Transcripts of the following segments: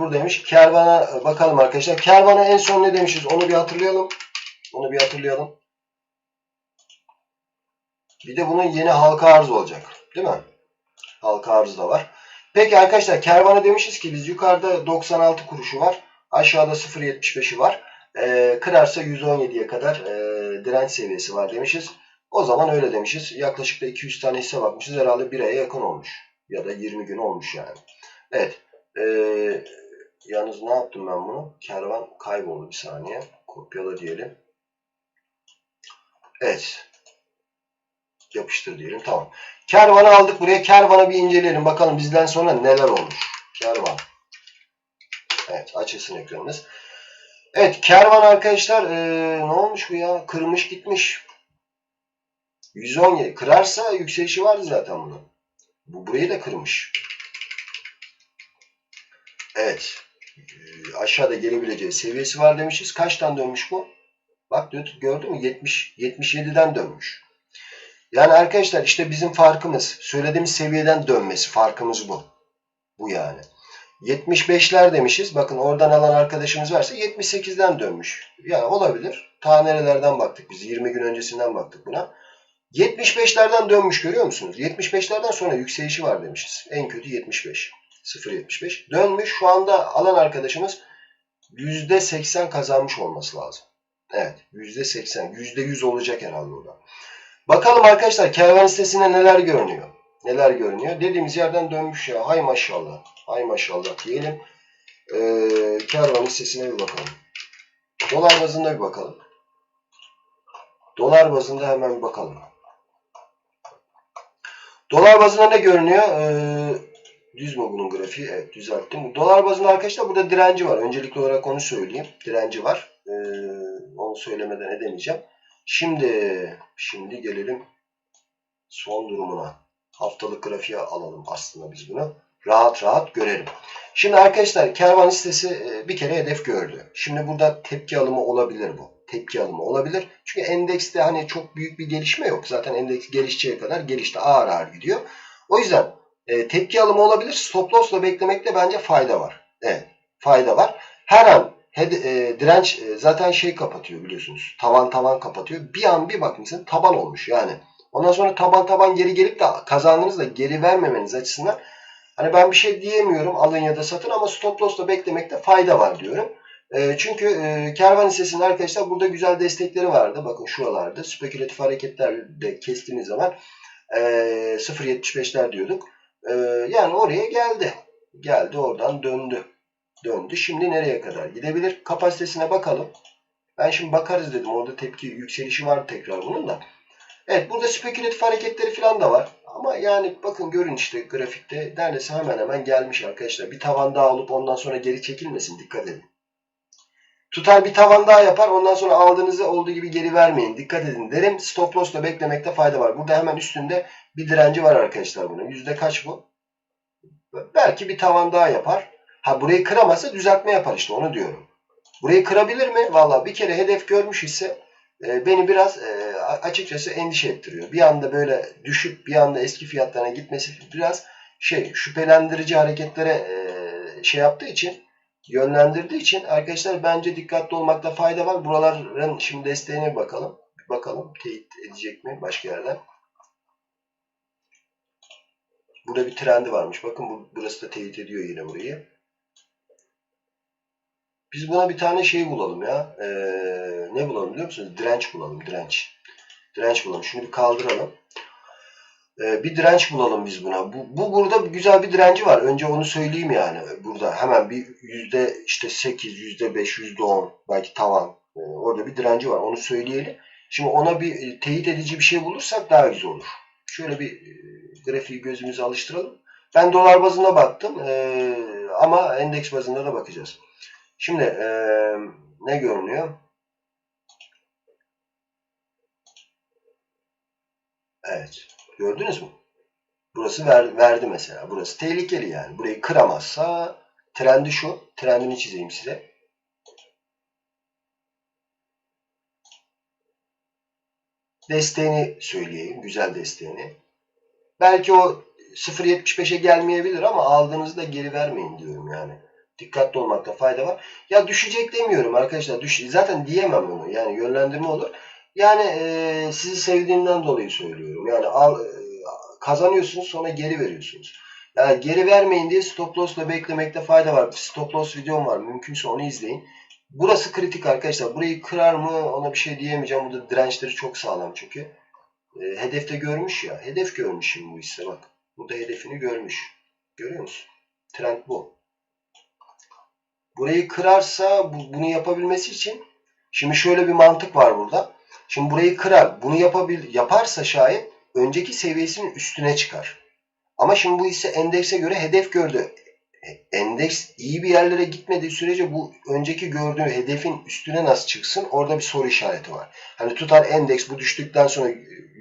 buradaymış. Kervana bakalım arkadaşlar. Kervana en son ne demişiz? Onu bir hatırlayalım. Onu bir hatırlayalım. Bir de bunun yeni halka arz olacak. Değil mi? Halka arz da var. Peki arkadaşlar kervana demişiz ki biz yukarıda 96 kuruşu var. Aşağıda 0.75'i var. Ee, kırarsa 117'ye kadar e, direnç seviyesi var demişiz. O zaman öyle demişiz. Yaklaşık da 200 tane hisse bakmışız. Herhalde bir aya yakın olmuş. Ya da 20 gün olmuş yani. Evet. Ee, yalnız ne yaptım ben bunu? Kervan kayboldu bir saniye. Kopyala diyelim. Evet. Yapıştır diyelim. Tamam. Kervanı aldık buraya. Kervanı bir inceleyelim. Bakalım bizden sonra neler olmuş. Kervan. Evet. Açılsın ekranımız. Evet. Kervan arkadaşlar ee, ne olmuş bu ya? Kırmış gitmiş. 117. Kırarsa yükselişi vardı zaten bunun. Bu burayı da kırmış. Evet. Ee, aşağıda gelebileceği seviyesi var demişiz. Kaçtan dönmüş bu? Bak gördün mü? 70 77'den dönmüş. Yani arkadaşlar işte bizim farkımız. Söylediğimiz seviyeden dönmesi. Farkımız bu. Bu yani. 75'ler demişiz. Bakın oradan alan arkadaşımız varsa 78'den dönmüş. Yani olabilir. Ta nerelerden baktık biz? 20 gün öncesinden baktık buna. 75'lerden dönmüş görüyor musunuz? 75'lerden sonra yükselişi var demişiz. En kötü 75. 0.75. Dönmüş. Şu anda alan arkadaşımız %80 kazanmış olması lazım. Evet. %80. %100 olacak herhalde orada. Bakalım arkadaşlar kervan sitesinde neler görünüyor. Neler görünüyor. Dediğimiz yerden dönmüş ya. Hay maşallah. Hay maşallah diyelim. Ee, kervan listesine bir bakalım. Dolar bazında bir bakalım. Dolar bazında hemen bir bakalım. Dolar bazında ne görünüyor? Ee, düz mü bunun grafiği? Evet düzelttim. Dolar bazında arkadaşlar burada direnci var. Öncelikli olarak onu söyleyeyim. Direnci var. Ee, onu söylemeden edemeyeceğim. Şimdi şimdi gelelim son durumuna. Haftalık grafiğe alalım aslında biz bunu. Rahat rahat görelim. Şimdi arkadaşlar kervan listesi e, bir kere hedef gördü. Şimdi burada tepki alımı olabilir bu. Tepki alımı olabilir. Çünkü endekste hani çok büyük bir gelişme yok. Zaten endeks gelişeceği kadar gelişte ağır ağır gidiyor. O yüzden e, tepki alımı olabilir. Stop loss'la beklemekte bence fayda var. Evet fayda var. Her an Hed, e, direnç e, zaten şey kapatıyor biliyorsunuz. Tavan tavan kapatıyor. Bir an bir bakmışsın taban olmuş yani. Ondan sonra taban taban geri gelip de kazandığınızda geri vermemeniz açısından hani ben bir şey diyemiyorum alın ya da satın ama stop loss'la beklemekte fayda var diyorum. E, çünkü e, kervan hissesinin arkadaşlar burada güzel destekleri vardı. Bakın şuralarda spekülatif hareketler de kestiğiniz zaman e, 0.75'ler diyorduk. E, yani oraya geldi. Geldi oradan döndü döndü. Şimdi nereye kadar gidebilir? Kapasitesine bakalım. Ben şimdi bakarız dedim. Orada tepki yükselişi var tekrar bunun da. Evet burada spekülatif hareketleri falan da var. Ama yani bakın görün işte grafikte neredeyse hemen hemen gelmiş arkadaşlar. Bir tavan daha alıp ondan sonra geri çekilmesin. Dikkat edin. Tutar bir tavan daha yapar. Ondan sonra aldığınızı olduğu gibi geri vermeyin. Dikkat edin derim. Stop loss'la beklemekte fayda var. Burada hemen üstünde bir direnci var arkadaşlar bunun. Yüzde kaç bu? Belki bir tavan daha yapar. Ha burayı kıramazsa düzeltme yapar işte onu diyorum. Burayı kırabilir mi? Valla bir kere hedef görmüş ise e, beni biraz e, açıkçası endişe ettiriyor. Bir anda böyle düşüp bir anda eski fiyatlarına gitmesi biraz şey şüphelendirici hareketlere e, şey yaptığı için yönlendirdiği için arkadaşlar bence dikkatli olmakta fayda var. Buraların şimdi desteğine bakalım. Bir bakalım teyit edecek mi başka yerden. Burada bir trendi varmış. Bakın burası da teyit ediyor yine burayı. Biz buna bir tane şey bulalım ya. Ee, ne bulalım biliyor musunuz? Direnç bulalım. Direnç. Direnç bulalım. Şunu bir kaldıralım. Ee, bir direnç bulalım biz buna. Bu, bu burada güzel bir direnci var. Önce onu söyleyeyim yani. Burada hemen bir yüzde işte 8, yüzde 5, yüzde 10 belki tavan. Ee, orada bir direnci var. Onu söyleyelim. Şimdi ona bir teyit edici bir şey bulursak daha güzel olur. Şöyle bir e, grafiği gözümüze alıştıralım. Ben dolar bazına baktım. Ee, ama endeks bazında da bakacağız. Şimdi e, ne görünüyor? Evet. Gördünüz mü? Burası ver, verdi mesela. Burası tehlikeli yani. Burayı kıramazsa trendi şu. Trendini çizeyim size. Desteğini söyleyeyim. Güzel desteğini. Belki o 0.75'e gelmeyebilir ama aldığınızda geri vermeyin diyorum yani. Dikkatli olmakta fayda var. Ya düşecek demiyorum arkadaşlar. Düş zaten diyemem onu. Yani yönlendirme olur. Yani e, sizi sevdiğimden dolayı söylüyorum. Yani al, e, kazanıyorsunuz sonra geri veriyorsunuz. Yani geri vermeyin diye stop loss'la beklemekte fayda var. Stop loss videom var. Mümkünse onu izleyin. Burası kritik arkadaşlar. Burayı kırar mı ona bir şey diyemeyeceğim. Burada dirençleri çok sağlam çünkü. E, hedefte görmüş ya. Hedef görmüş bu hisse bak. Burada hedefini görmüş. Görüyor musun? Trend bu. Burayı kırarsa bu, bunu yapabilmesi için şimdi şöyle bir mantık var burada. Şimdi burayı kırar. Bunu yapabil, yaparsa şayet önceki seviyesinin üstüne çıkar. Ama şimdi bu ise endekse göre hedef gördü. E, Endeks iyi bir yerlere gitmediği sürece bu önceki gördüğü hedefin üstüne nasıl çıksın? Orada bir soru işareti var. Hani tutar endeks bu düştükten sonra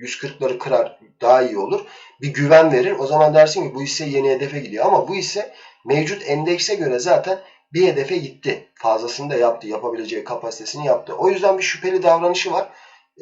140'ları kırar daha iyi olur. Bir güven verir. O zaman dersin ki bu hisse yeni hedefe gidiyor. Ama bu hisse mevcut endekse göre zaten bir hedefe gitti. Fazlasını da yaptı. Yapabileceği kapasitesini yaptı. O yüzden bir şüpheli davranışı var.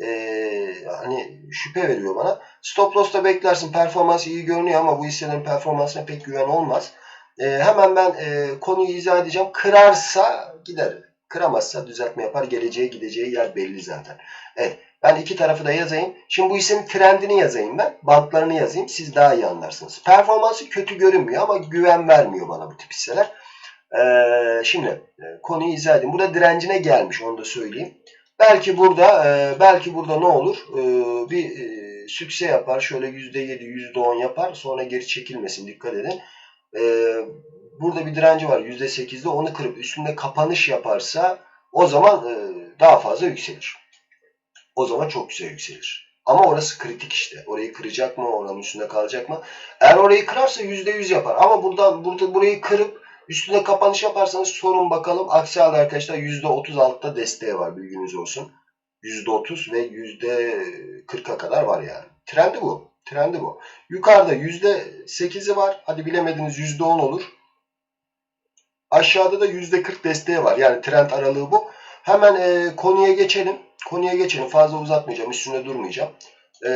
Ee, hani şüphe veriyor bana. Stop loss'ta beklersin. Performans iyi görünüyor ama bu hisselerin performansına pek güven olmaz. Ee, hemen ben e, konuyu izah edeceğim. Kırarsa gider. Kıramazsa düzeltme yapar. Geleceğe gideceği yer belli zaten. Evet. Ben iki tarafı da yazayım. Şimdi bu hissenin trendini yazayım ben. Bantlarını yazayım. Siz daha iyi anlarsınız. Performansı kötü görünmüyor ama güven vermiyor bana bu tip hisseler. Ee, şimdi e, konuyu izah edeyim. Burada direncine gelmiş onu da söyleyeyim. Belki burada e, belki burada ne olur? E, bir e, sükse yapar. Şöyle %7, %10 yapar. Sonra geri çekilmesin. Dikkat edin. E, burada bir direnci var %8'de. Onu kırıp üstünde kapanış yaparsa o zaman e, daha fazla yükselir. O zaman çok güzel yükselir. Ama orası kritik işte. Orayı kıracak mı? Oranın üstünde kalacak mı? Eğer orayı kırarsa %100 yapar. Ama burada burada burayı kırıp üstüne kapanış yaparsanız sorun bakalım. Aksi halde arkadaşlar %30 altta desteği var. Bilginiz olsun. %30 ve %40'a kadar var yani. Trendi bu. Trendi bu. Yukarıda %8'i var. Hadi bilemediniz %10 olur. Aşağıda da %40 desteği var. Yani trend aralığı bu. Hemen e, konuya geçelim. Konuya geçelim. Fazla uzatmayacağım. Üstünde durmayacağım. E,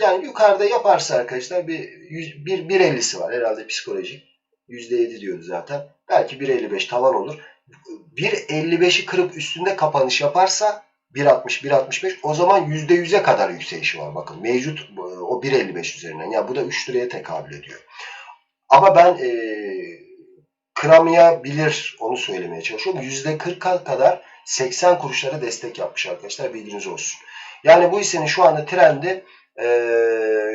yani yukarıda yaparsa arkadaşlar bir, yüz- bir 1.50'si var. Herhalde psikolojik. %7 diyordu zaten. Belki 1.55 tavan olur. 1.55'i kırıp üstünde kapanış yaparsa 1.60, 1.65 o zaman %100'e kadar yükselişi var. Bakın mevcut e, o 1.55 üzerinden. Yani bu da 3 liraya tekabül ediyor. Ama ben e, kıramayabilir onu söylemeye çalışıyorum. %40'a kadar 80 kuruşlara destek yapmış arkadaşlar bilginiz olsun. Yani bu hissenin şu anda trendi e,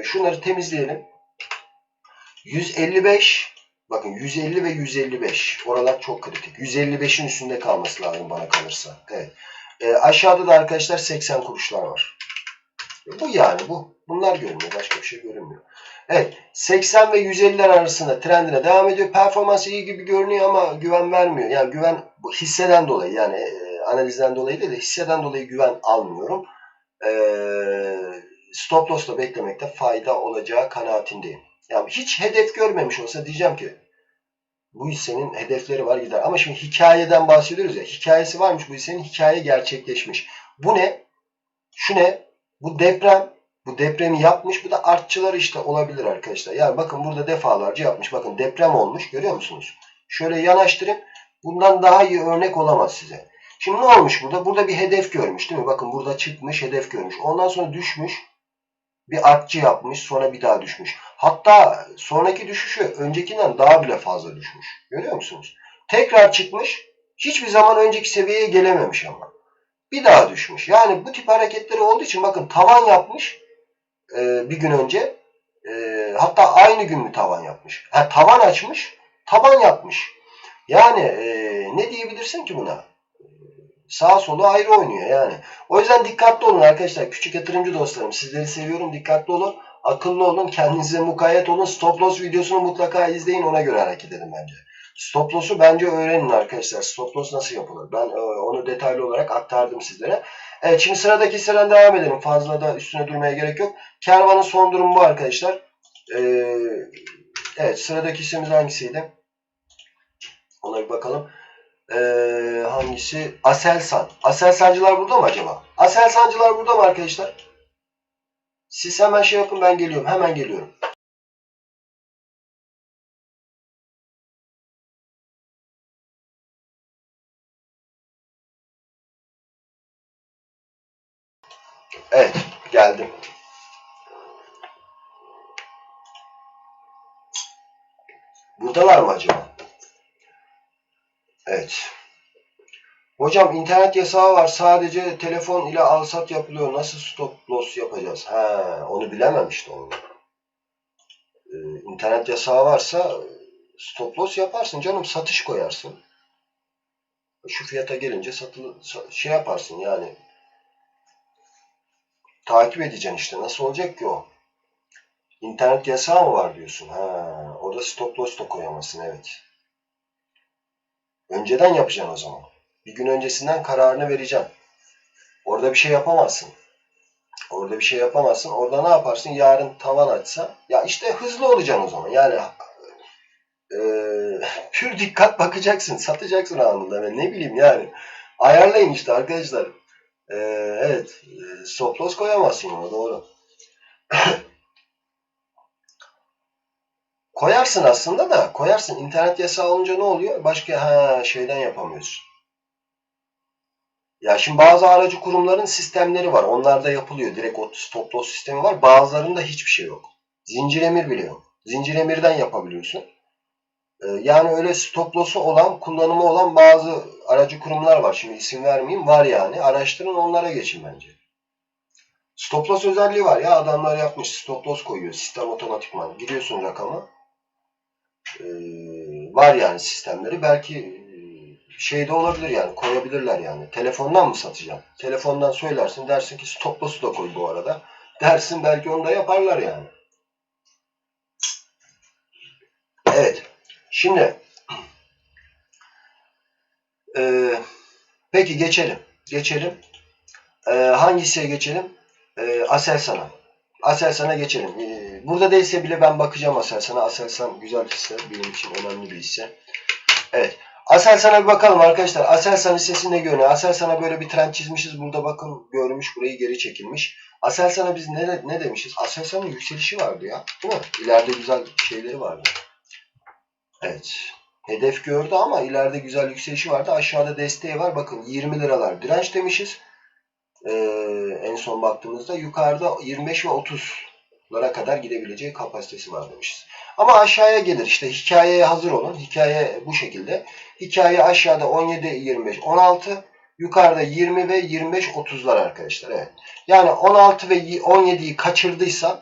şunları temizleyelim. 155 bakın 150 ve 155 oralar çok kritik. 155'in üstünde kalması lazım bana kalırsa. Evet. E, aşağıda da arkadaşlar 80 kuruşlar var. E, bu yani bu. Bunlar görünüyor. Başka bir şey görünmüyor. Evet. 80 ve 150'ler arasında trendine devam ediyor. Performansı iyi gibi görünüyor ama güven vermiyor. Yani güven bu hisseden dolayı yani e, analizden dolayı değil de hisseden dolayı güven almıyorum. E, stop loss'la beklemekte fayda olacağı kanaatindeyim. Yani hiç hedef görmemiş olsa diyeceğim ki bu hissenin hedefleri var gider. Ama şimdi hikayeden bahsediyoruz ya. Hikayesi varmış bu hissenin. Hikaye gerçekleşmiş. Bu ne? Şu ne? Bu deprem. Bu depremi yapmış. Bu da artçılar işte olabilir arkadaşlar. Yani bakın burada defalarca yapmış. Bakın deprem olmuş. Görüyor musunuz? Şöyle yanaştırayım. Bundan daha iyi örnek olamaz size. Şimdi ne olmuş burada? Burada bir hedef görmüş değil mi? Bakın burada çıkmış hedef görmüş. Ondan sonra düşmüş. Bir artçı yapmış. Sonra bir daha düşmüş. Hatta sonraki düşüşü öncekinden daha bile fazla düşmüş. Görüyor musunuz? Tekrar çıkmış. Hiçbir zaman önceki seviyeye gelememiş ama. Bir daha düşmüş. Yani bu tip hareketleri olduğu için bakın tavan yapmış e, bir gün önce. E, hatta aynı gün mü tavan yapmış? Ha, tavan açmış, taban yapmış. Yani e, ne diyebilirsin ki buna? Sağ solu ayrı oynuyor yani. O yüzden dikkatli olun arkadaşlar. Küçük yatırımcı dostlarım. Sizleri seviyorum. Dikkatli olun. Akıllı olun. Kendinize mukayyet olun. Stop loss videosunu mutlaka izleyin. Ona göre hareket edin bence. Stop loss'u bence öğrenin arkadaşlar. Stop loss nasıl yapılır? Ben e, onu detaylı olarak aktardım sizlere. Evet şimdi sıradaki hisseden devam edelim. Fazla da üstüne durmaya gerek yok. Kervan'ın son durumu bu arkadaşlar. Ee, evet sıradaki hissemiz hangisiydi? Ona bir bakalım. Ee, hangisi? Aselsan. Aselsancılar burada mı acaba? Aselsancılar burada mı arkadaşlar? Siz hemen şey yapın ben geliyorum. Hemen geliyorum. Evet geldim. Buradalar mı acaba? Evet. Hocam internet yasağı var. Sadece telefon ile alsat yapılıyor. Nasıl stop loss yapacağız? Ha, onu bilemem işte onu. Ee, internet yasağı varsa stop loss yaparsın canım. Satış koyarsın. Şu fiyata gelince satılı sa- şey yaparsın yani. Takip edeceksin işte. Nasıl olacak ki o? İnternet yasağı mı var diyorsun? Ha, orada stop loss da koyamazsın evet. Önceden yapacaksın o zaman. Bir gün öncesinden kararını vereceksin. Orada bir şey yapamazsın. Orada bir şey yapamazsın. Orada ne yaparsın? Yarın tavan açsa. Ya işte hızlı olacaksın o zaman. Yani eee pür dikkat bakacaksın. Satacaksın anında. Ben ne bileyim yani. Ayarlayın işte arkadaşlar. Eee, evet. eee, Stop loss koyamazsın ona. Doğru. Koyarsın aslında da. Koyarsın. İnternet yasağı olunca ne oluyor? Başka ha şeyden yapamıyorsun. Ya şimdi bazı aracı kurumların sistemleri var. Onlarda yapılıyor. Direkt o stop loss sistemi var. Bazılarında hiçbir şey yok. Zincir emir bile yok. Zincir emirden yapabiliyorsun. Ee, yani öyle stop loss'u olan, kullanımı olan bazı aracı kurumlar var. Şimdi isim vermeyeyim. Var yani. Araştırın onlara geçin bence. Stop loss özelliği var ya. Adamlar yapmış. Stop loss koyuyor. Sistem otomatikman. Giriyorsun rakamı. Ee, var yani sistemleri. Belki şeyde olabilir yani koyabilirler yani. Telefondan mı satacaksın? Telefondan söylersin dersin ki stop loss'u da koy bu arada. Dersin belki onu da yaparlar yani. Evet. Şimdi e, peki geçelim. Geçelim. E, hangisiye geçelim? E, Aselsan'a. Aselsan'a geçelim. E, burada değilse bile ben bakacağım Aselsan'a. Aselsan güzel hisse. Benim için önemli bir hisse. Evet. Aselsan'a bir bakalım arkadaşlar. Aselsan hissesi ne görünüyor? Aselsan'a böyle bir trend çizmişiz. Burada bakın görmüş burayı geri çekilmiş. Aselsan'a biz ne, ne demişiz? Aselsan'ın yükselişi vardı ya. Değil mi? İleride güzel şeyleri vardı. Evet. Hedef gördü ama ileride güzel yükselişi vardı. Aşağıda desteği var. Bakın 20 liralar direnç demişiz. Ee, en son baktığımızda yukarıda 25 ve 30'lara kadar gidebileceği kapasitesi var demişiz. Ama aşağıya gelir. İşte hikayeye hazır olun. Hikaye bu şekilde. Hikaye aşağıda 17, 25, 16. Yukarıda 20 ve 25, 30'lar arkadaşlar. Evet. Yani 16 ve 17'yi kaçırdıysan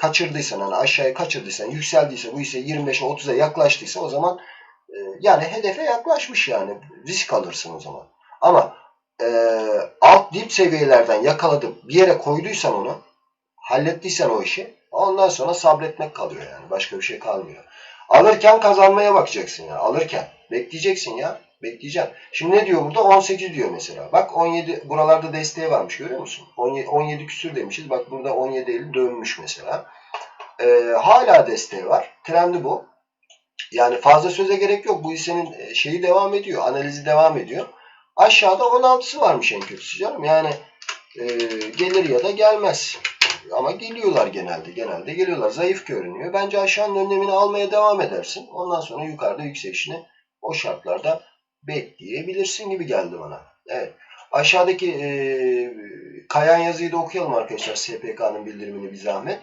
kaçırdıysan hani aşağıya kaçırdıysan yükseldiyse bu ise 25'e 30'a yaklaştıysa o zaman e, yani hedefe yaklaşmış yani risk alırsın o zaman. Ama e, alt dip seviyelerden yakaladıp bir yere koyduysan onu hallettiysen o işi ondan sonra sabretmek kalıyor yani başka bir şey kalmıyor. Alırken kazanmaya bakacaksın ya alırken bekleyeceksin ya bekleyeceksin. Şimdi ne diyor burada 18 diyor mesela bak 17 buralarda desteği varmış görüyor musun? 17, 17 küsür demişiz bak burada 17 50 dönmüş mesela. Ee, hala desteği var trendi bu. Yani fazla söze gerek yok. Bu hissenin e, şeyi devam ediyor. Analizi devam ediyor. Aşağıda 16'sı varmış en kötüsü canım. Yani e, gelir ya da gelmez. Ama geliyorlar genelde. Genelde geliyorlar. Zayıf görünüyor. Bence aşağının önlemini almaya devam edersin. Ondan sonra yukarıda yükselişini o şartlarda bekleyebilirsin gibi geldi bana. Evet. Aşağıdaki e, kayan yazıyı da okuyalım arkadaşlar. SPK'nın bildirimini bir zahmet.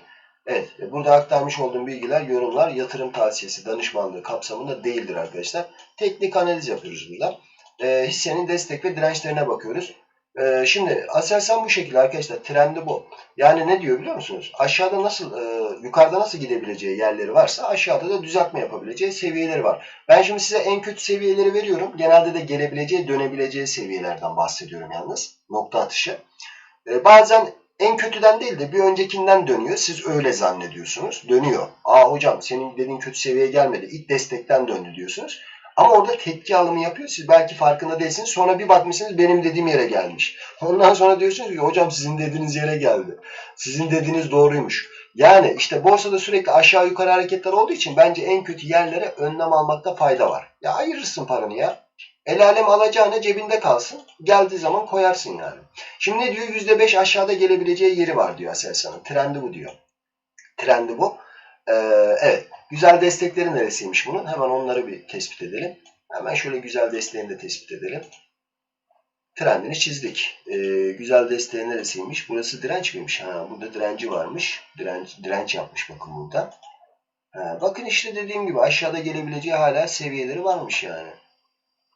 Evet, burada aktarmış olduğum bilgiler, yorumlar, yatırım tavsiyesi, danışmanlığı kapsamında değildir arkadaşlar. Teknik analiz yapıyoruz burada. E, hissenin destek ve dirençlerine bakıyoruz. E, şimdi Aselsan bu şekilde arkadaşlar. Trendi bu. Yani ne diyor biliyor musunuz? Aşağıda nasıl, e, yukarıda nasıl gidebileceği yerleri varsa aşağıda da düzeltme yapabileceği seviyeleri var. Ben şimdi size en kötü seviyeleri veriyorum. Genelde de gelebileceği, dönebileceği seviyelerden bahsediyorum yalnız. Nokta atışı. E, bazen en kötüden değil de bir öncekinden dönüyor. Siz öyle zannediyorsunuz. Dönüyor. Aa hocam senin dediğin kötü seviyeye gelmedi. İlk destekten döndü diyorsunuz. Ama orada tepki alımı yapıyor. Siz belki farkında değilsiniz. Sonra bir bakmışsınız benim dediğim yere gelmiş. Ondan sonra diyorsunuz ki hocam sizin dediğiniz yere geldi. Sizin dediğiniz doğruymuş. Yani işte borsada sürekli aşağı yukarı hareketler olduğu için bence en kötü yerlere önlem almakta fayda var. Ya ayırırsın paranı ya. El alem alacağına cebinde kalsın. Geldiği zaman koyarsın yani. Şimdi ne diyor? %5 aşağıda gelebileceği yeri var diyor Aselsan'ın. Trendi bu diyor. Trendi bu. Ee, evet. Güzel destekleri neresiymiş bunun? Hemen onları bir tespit edelim. Hemen şöyle güzel desteğini de tespit edelim. trendini çizdik. Ee, güzel desteği neresiymiş? Burası direnç miymiş? Ha, burada direnci varmış. Direnç, direnç yapmış bakın burada. Ha, bakın işte dediğim gibi aşağıda gelebileceği hala seviyeleri varmış yani.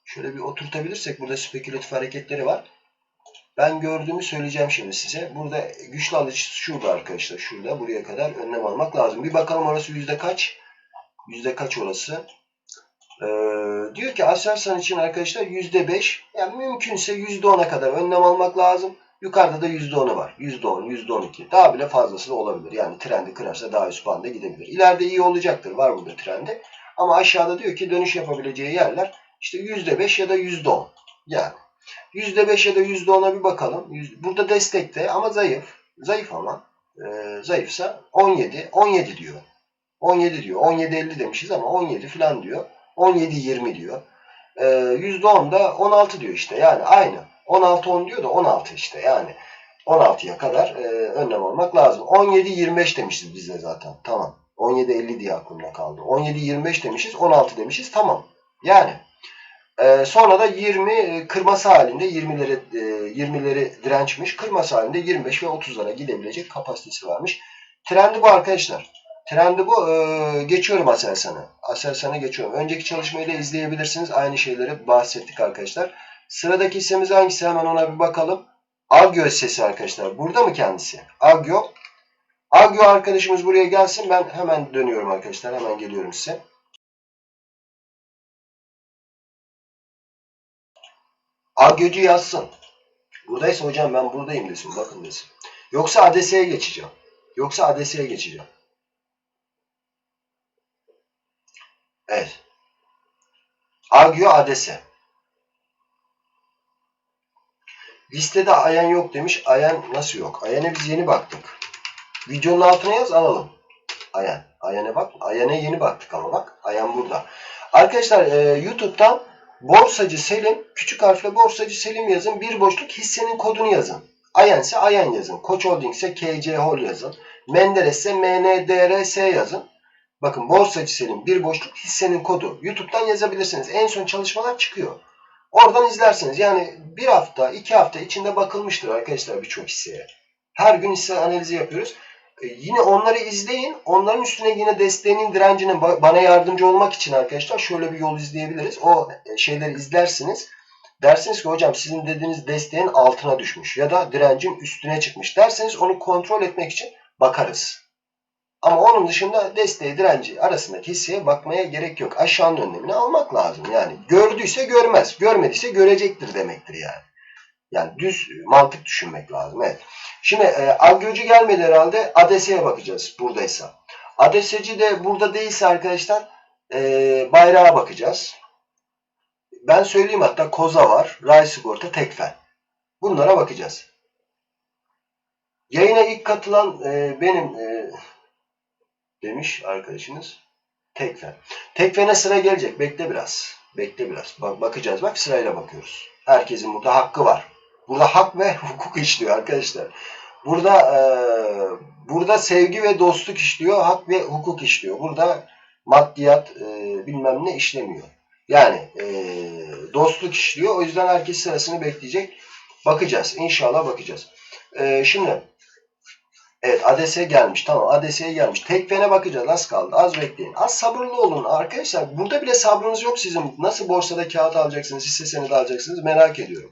Şöyle bir oturtabilirsek burada spekülatif hareketleri var. Ben gördüğümü söyleyeceğim şimdi size. Burada güçlü alıcı şurada arkadaşlar. Şurada buraya kadar önlem almak lazım. Bir bakalım orası yüzde kaç? Yüzde kaç orası? Ee, diyor ki Aselsan için arkadaşlar yüzde beş. Yani mümkünse yüzde ona kadar önlem almak lazım. Yukarıda da yüzde onu var. Yüzde on, yüzde on iki. Daha bile fazlası da olabilir. Yani trendi kırarsa daha üst banda gidebilir. İleride iyi olacaktır. Var burada trendi. Ama aşağıda diyor ki dönüş yapabileceği yerler işte yüzde beş ya da yüzde on. Yani %5 ya da %10'a bir bakalım. Burada destekte ama zayıf. Zayıf ama. Ee, zayıfsa 17. 17 diyor. 17 diyor. 17.50 demişiz ama 17 falan diyor. 17.20 diyor. Ee, %10 da 16 diyor işte. Yani aynı. 16-10 diyor da 16 işte. Yani 16'ya kadar e, önlem almak lazım. 17-25 demişiz biz de zaten. Tamam. 17-50 diye aklımda kaldı. 17-25 demişiz. 16 demişiz. Tamam. Yani ee, sonra da 20 e, kırması halinde 20'leri e, 20'leri dirençmiş. Kırması halinde 25 ve 30'lara gidebilecek kapasitesi varmış. Trendi bu arkadaşlar. Trendi bu. Ee, geçiyorum Aselsan'a. Aselsan'a geçiyorum. Önceki çalışmayı da izleyebilirsiniz. Aynı şeyleri bahsettik arkadaşlar. Sıradaki hissemiz hangisi? Hemen ona bir bakalım. Agio hissesi arkadaşlar. Burada mı kendisi? Agio. Agio arkadaşımız buraya gelsin. Ben hemen dönüyorum arkadaşlar. Hemen geliyorum size. Agyocu yazsın. Buradaysa hocam ben buradayım desin. Bakın desin. Yoksa ADS'ye geçeceğim. Yoksa ADS'ye geçeceğim. Evet. Agyo ADS. Listede Ayan yok demiş. Ayan nasıl yok? Ayan'a biz yeni baktık. Videonun altına yaz alalım. Ayan. Ayan'a bak. Ayan'a yeni baktık ama bak. Ayan burada. Arkadaşlar e, YouTube'dan Borsacı Selim, küçük harfle Borsacı Selim yazın. Bir boşluk hissenin kodunu yazın. Ayan ise Ayan yazın. Koç Holding ise KC Hol yazın. Menderes ise MNDRS yazın. Bakın Borsacı Selim bir boşluk hissenin kodu. YouTube'dan yazabilirsiniz. En son çalışmalar çıkıyor. Oradan izlersiniz. Yani bir hafta, iki hafta içinde bakılmıştır arkadaşlar birçok hisseye. Her gün hisse analizi yapıyoruz. E, yine onları izleyin. Onların üstüne yine desteğinin direncinin ba- bana yardımcı olmak için arkadaşlar şöyle bir yol izleyebiliriz. O e, şeyleri izlersiniz. Dersiniz ki hocam sizin dediğiniz desteğin altına düşmüş ya da direncin üstüne çıkmış derseniz onu kontrol etmek için bakarız. Ama onun dışında desteği direnci arasındaki hisseye bakmaya gerek yok. Aşağının önlemini almak lazım. Yani gördüyse görmez, görmediyse görecektir demektir yani. Yani düz mantık düşünmek lazım. Evet. Şimdi e, Agyocu gelmedi herhalde. ADS'ye bakacağız buradaysa. ADS'ci de burada değilse arkadaşlar e, bayrağa bakacağız. Ben söyleyeyim hatta Koza var. Ray Sigorta, Tekfen. Bunlara bakacağız. Yayına ilk katılan e, benim e, demiş arkadaşınız. Tekfen. Tekfen'e sıra gelecek. Bekle biraz. Bekle biraz. Bak, bakacağız. Bak sırayla bakıyoruz. Herkesin burada hakkı var. Burada hak ve hukuk işliyor arkadaşlar. Burada e, burada sevgi ve dostluk işliyor, hak ve hukuk işliyor. Burada maddiyat e, bilmem ne işlemiyor. Yani e, dostluk işliyor. O yüzden herkes sırasını bekleyecek. Bakacağız. İnşallah bakacağız. E, şimdi Evet ADS'ye gelmiş. Tamam ADS'ye gelmiş. Tekfen'e bakacağız. Az kaldı. Az bekleyin. Az sabırlı olun arkadaşlar. Burada bile sabrınız yok sizin. Nasıl borsada kağıt alacaksınız, hisse senedi alacaksınız merak ediyorum.